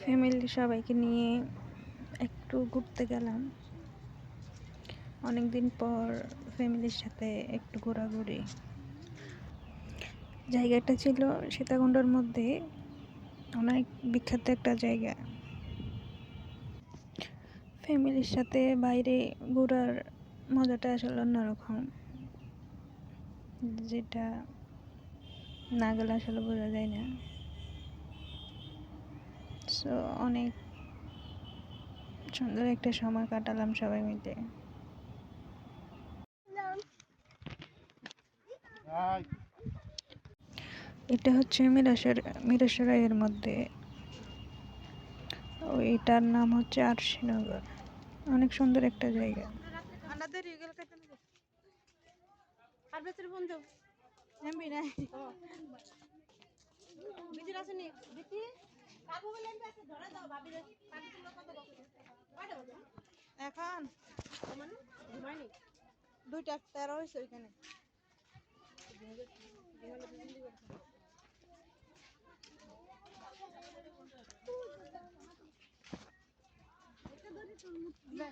Family সবাইকে নিয়ে একটু ঘুরতে গেলাম। অনেক দিন পর ফ্যামিলির সাথে একটু ঘোরাঘুরি। জায়গাটা ছিল সীতাকুণ্ডর মধ্যে। অনেক বিখ্যাত একটা জায়গা। ফ্যামিলির সাথে বাইরে ঘোরার মজাটা আসলে অন্যরকম। যেটা না গেলে আসলে বোঝা যায় না। সো অনেক সুন্দর একটা সময় কাটালাম সবাই মিলে। এটা হচ্ছে মিরাসর মিরাসরাইয়ের মধ্যে। ও এটার নাম হচ্ছে আরশিনগর। অনেক সুন্দর একটা জায়গা। আমাদের রিগেল কাছে আর বেতের বন্ধু এখন? দুইটা তেরো হয়েছে ওইখানে। লে